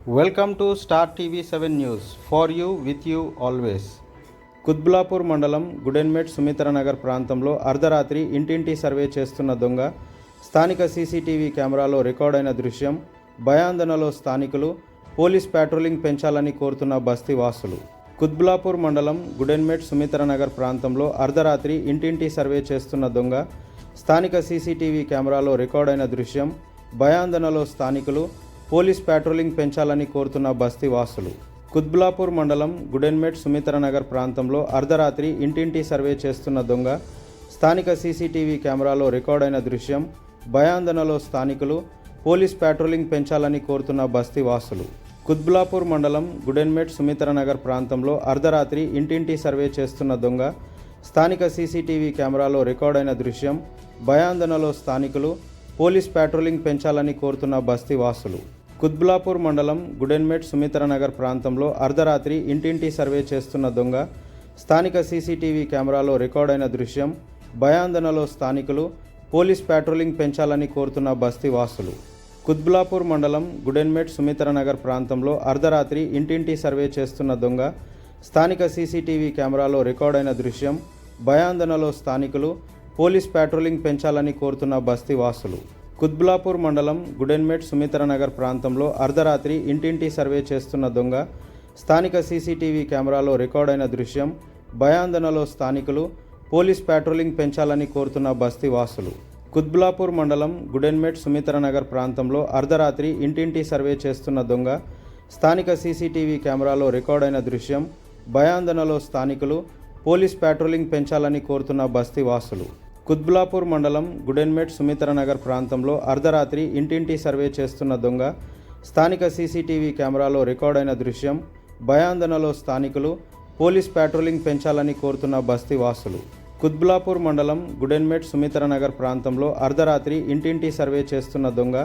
Welcome to Star TV seven news for you with you always. Quthbullapur మండలం గుడెన్మేట్ సుమిత్రనగర్ ప్రాంతంలో అర్ధరాత్రి ఇంటింటి సర్వే చేస్తున్న దొంగ స్థానిక సీసీటీవీ కెమెరాలో ప్రాంతంలో అర్ధరాత్రి ఇంటింటి సర్వే చేస్తున్న దొంగ స్థానిక సీసీటీవీ కెమెరాలో రికార్డైన దృశ్యం భయాందనలో స్థానికులు పోలీస్ ప్యాట్రోలింగ్ పెంచాలని కోరుతున్న బస్తీ వాసులు. కుత్బులాపూర్ మండలం గుడెన్మేట్ సుమిత్రనగర్ ప్రాంతంలో అర్ధరాత్రి ఇంటింటి సర్వే చేస్తున్న దొంగ స్థానిక సీసీటీవీ కెమెరాలో ప్రాంతంలో అర్ధరాత్రి ఇంటింటి సర్వే చేస్తున్న దొంగ స్థానిక సీసీటీవీ కెమెరాలో రికార్డైన దృశ్యం భయాందనలో స్థానికులు పోలీస్ పాట్రోలింగ్ పెంచాలని కోరుతున్న బస్తీ వాసులు. కుత్బులాపూర్ మండలం గుడెన్మేట్ సుమిత్రనగర్ ప్రాంతంలో అర్ధరాత్రి ఇంటింటి సర్వే చేస్తున్న దొంగ స్థానిక సీసీటీవీ కెమెరాలో రికార్డైన దృశ్యం భయాందనలో స్థానికులు పోలీస్ ప్యాట్రోలింగ్ పెంచాలని కోరుతున్న బస్తీ వాసులు. కుత్బులాపూర్ మండలం గుడెన్మేట్ సుమిత్రనగర్ ప్రాంతంలో అర్ధరాత్రి ఇంటింటి సర్వే చేస్తున్న దొంగ స్థానిక సీసీటీవీ కెమెరాలో రికార్డైన దృశ్యం భయాందనలో స్థానికులు పోలీస్ ప్యాట్రోలింగ్ పెంచాలని కోరుతున్న బస్తీ వాసులు. కుత్బులాపూర్ మండలం గుడెన్మేట్ సుమిత్రనగర్ ప్రాంతంలో అర్ధరాత్రి ఇంటింటి సర్వే చేస్తున్న దొంగ స్థానిక సీసీటీవీ కెమెరాలో రికార్డైన దృశ్యం భయాందనలో స్థానికులు పోలీస్ ప్యాట్రోలింగ్ పెంచాలని కోరుతున్న బస్తీ వాసులు. కుత్బులాపూర్ మండలం గుడెన్మేట్ సుమిత్రనగర్ ప్రాంతంలో అర్ధరాత్రి ఇంటింటి సర్వే చేస్తున్న దొంగ స్థానిక సీసీటీవీ కెమెరాలో రికార్డైన దృశ్యం భయాందనలో స్థానికులు పోలీస్ పాట్రోలింగ్ పెంచాలని కోరుతున్న బస్తీ వాసులు. కుత్బులాపూర్ మండలం గుడెన్మేట్ సుమిత్రనగర్ ప్రాంతంలో అర్ధరాత్రి ఇంటింటి సర్వే చేస్తున్న దొంగ స్థానిక సీసీటీవీ కెమెరాలో రికార్డైన దృశ్యం భయాందనలో స్థానికులు పోలీస్ ప్యాట్రోలింగ్ పెంచాలని కోరుతున్న బస్తీ వాసులు. కుత్బులాపూర్ మండలం గుడెన్మేట్ సుమిత్రనగర్ ప్రాంతంలో అర్ధరాత్రి ఇంటింటి సర్వే చేస్తున్న దొంగ స్థానిక సీసీటీవీ కెమెరాలో రికార్డైన దృశ్యం భయాందనలో స్థానికులు పోలీస్ ప్యాట్రోలింగ్ పెంచాలని కోరుతున్న బస్తీ వాసులు. కుత్బులాపూర్ మండలం గుడెన్మేట్ సుమిత్రనగర్ ప్రాంతంలో అర్ధరాత్రి ఇంటింటి సర్వే చేస్తున్న దొంగ స్థానిక సీసీటీవీ కెమెరాలో రికార్డైన దృశ్యం భయాందనలో స్థానికులు పోలీస్ పాట్రోలింగ్ పెంచాలని కోరుతున్న బస్తీ వాసులు. కుత్బులాపూర్ మండలం గుడెన్మెట్ సుమిత్రనగర్ ప్రాంతంలో అర్ధరాత్రి ఇంటింటి సర్వే చేస్తున్న దొంగ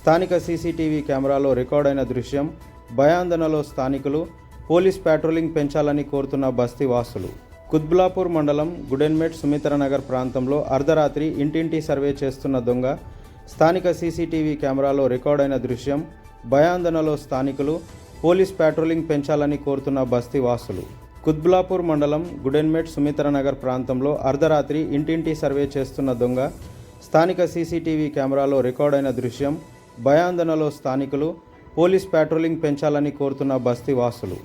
స్థానిక సీసీటీవీ కెమెరాలో రికార్డైన దృశ్యం భయాందనలో స్థానికులు పోలీస్ పాట్రోలింగ్ పెంచాలని కోరుతున్న బస్తీ వాసులు. కుత్బులాపూర్ మండలం గుడెన్మేట్ సుమిత్రనగర్ ప్రాంతంలో అర్ధరాత్రి ఇంటింటి సర్వే చేస్తున్న దొంగ స్థానిక సీసీటీవీ కెమెరాలో రికార్డైన దృశ్యం భయాందనలో స్థానికులు పోలీస్ పాట్రోలింగ్ పెంచాలని కోరుతున్న బస్తీ వాసులు. కుత్బులాపూర్ మండలం గుడెన్మేట్ సుమిత్రనగర్ ప్రాంతంలో అర్ధరాత్రి ఇంటింటి సర్వే చేస్తున్న దొంగ స్థానిక సీసీటీవీ కెమెరాలో రికార్డైన దృశ్యం భయాందనలో స్థానికులు పోలీస్ పాట్రోలింగ్ పెంచాలని కోరుతున్న బస్తీ వాసులు.